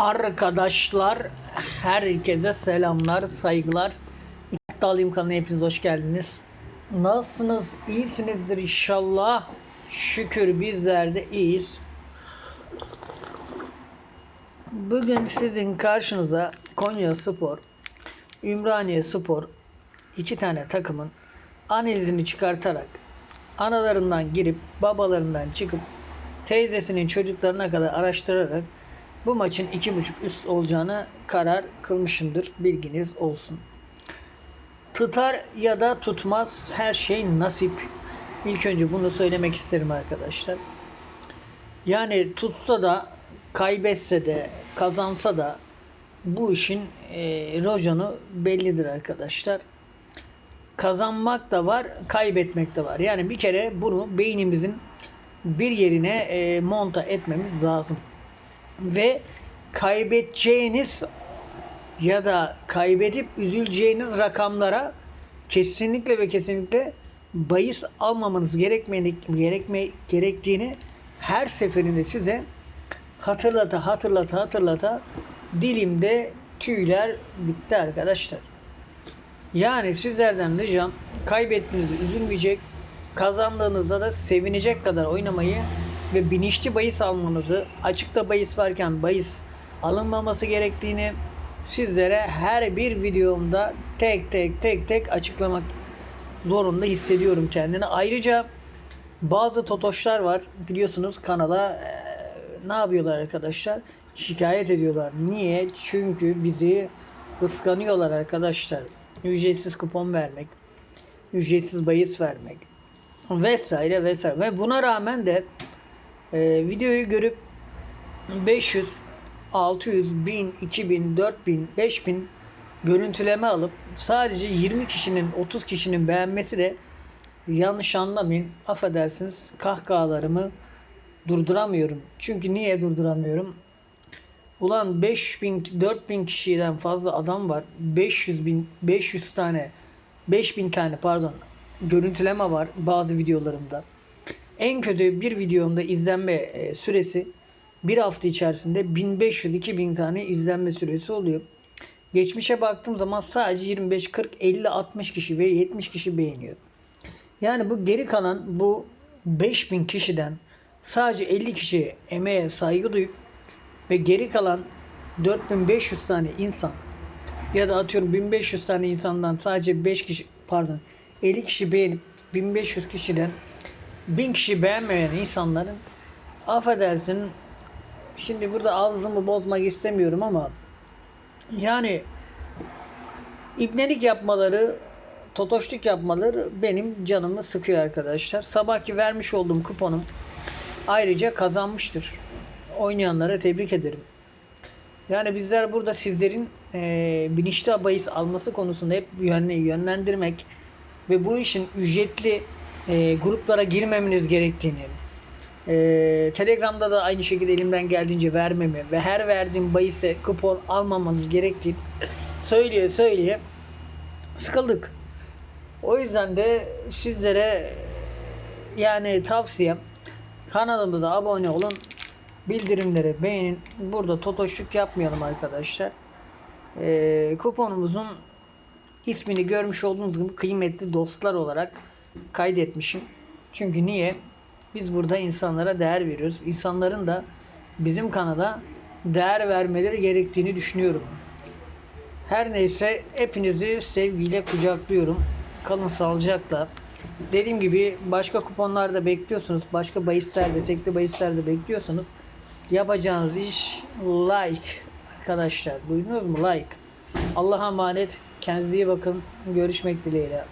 Arkadaşlar herkese selamlar, saygılar. İddialıyım kanalına hepiniz hoş geldiniz. Nasılsınız? İyisinizdir inşallah. Şükür bizler de iyiyiz. Bugün sizin karşınıza Konya Spor, Ümraniye Spor iki tane takımın analizini çıkartarak analarından girip babalarından çıkıp teyzesinin çocuklarına kadar araştırarak bu maçın 2.5 üst olacağını karar kılmışımdır. Bilginiz olsun. Tutar ya da tutmaz her şey nasip. İlk önce bunu söylemek isterim arkadaşlar. Yani tutsa da kaybetse de kazansa da bu işin e, rojonu bellidir arkadaşlar. Kazanmak da var, kaybetmek de var. Yani bir kere bunu beynimizin bir yerine e, monta etmemiz lazım. Ve kaybedeceğiniz ya da kaybedip üzüleceğiniz rakamlara kesinlikle ve kesinlikle bahis almamanız gerekmeni, gerekme, gerektiğini her seferinde size hatırlata hatırlata hatırlata dilimde tüyler bitti arkadaşlar. Yani sizlerden ricam kaybettiğinizde üzülmeyecek, kazandığınızda da sevinecek kadar oynamayı ve bilinçli bahis almanızı, açıkta bahis varken bahis alınmaması gerektiğini sizlere her bir videomda tek tek tek tek açıklamak zorunda hissediyorum kendini. Ayrıca bazı totoşlar var biliyorsunuz kanala e, ne yapıyorlar arkadaşlar? Şikayet ediyorlar. Niye? Çünkü bizi kıskanıyorlar arkadaşlar. Ücretsiz kupon vermek, ücretsiz bahis vermek vesaire vesaire. Ve buna rağmen de e, videoyu görüp 500, 600, 1000, 2000, 4000, 5000 görüntüleme alıp sadece 20 kişinin 30 kişinin beğenmesi de yanlış anlamayın affedersiniz kahkahalarımı durduramıyorum. Çünkü niye durduramıyorum? Ulan 5000 4000 kişiden fazla adam var. 500 bin 500 tane 5000 tane pardon görüntüleme var bazı videolarımda. En kötü bir videomda izlenme e, süresi bir hafta içerisinde 1500-2000 tane izlenme süresi oluyor. Geçmişe baktığım zaman sadece 25, 40, 50, 60 kişi ve 70 kişi beğeniyor. Yani bu geri kalan bu 5000 kişiden sadece 50 kişi emeğe saygı duyup ve geri kalan 4500 tane insan ya da atıyorum 1500 tane insandan sadece 5 kişi pardon 50 kişi beğenip 1500 kişiden 1000 kişi beğenmeyen insanların affedersin şimdi burada ağzımı bozmak istemiyorum ama yani ibnelik yapmaları totoşluk yapmaları benim canımı sıkıyor arkadaşlar. Sabahki vermiş olduğum kuponum ayrıca kazanmıştır. Oynayanlara tebrik ederim. Yani bizler burada sizlerin e, bilinçli bahis alması konusunda hep yönle, yönlendirmek ve bu işin ücretli e, gruplara girmemeniz gerektiğini, e, Telegram'da da aynı şekilde elimden geldiğince vermemi ve her verdiğim bahise kupon almamanız gerektiğini söyleye söyleye sıkıldık. O yüzden de sizlere yani tavsiyem kanalımıza abone olun. Bildirimleri beğenin. Burada totoşluk yapmayalım arkadaşlar. Ee, kuponumuzun ismini görmüş olduğunuz gibi kıymetli dostlar olarak kaydetmişim. Çünkü niye? Biz burada insanlara değer veriyoruz. İnsanların da bizim kanala değer vermeleri gerektiğini düşünüyorum. Her neyse hepinizi sevgiyle kucaklıyorum. Kalın sağlıcakla. Dediğim gibi başka kuponlarda bekliyorsunuz. Başka bahislerde, tekli bahislerde bekliyorsanız yapacağınız iş like arkadaşlar. Duydunuz mu? Like. Allah'a emanet. Kendinize iyi bakın. Görüşmek dileğiyle.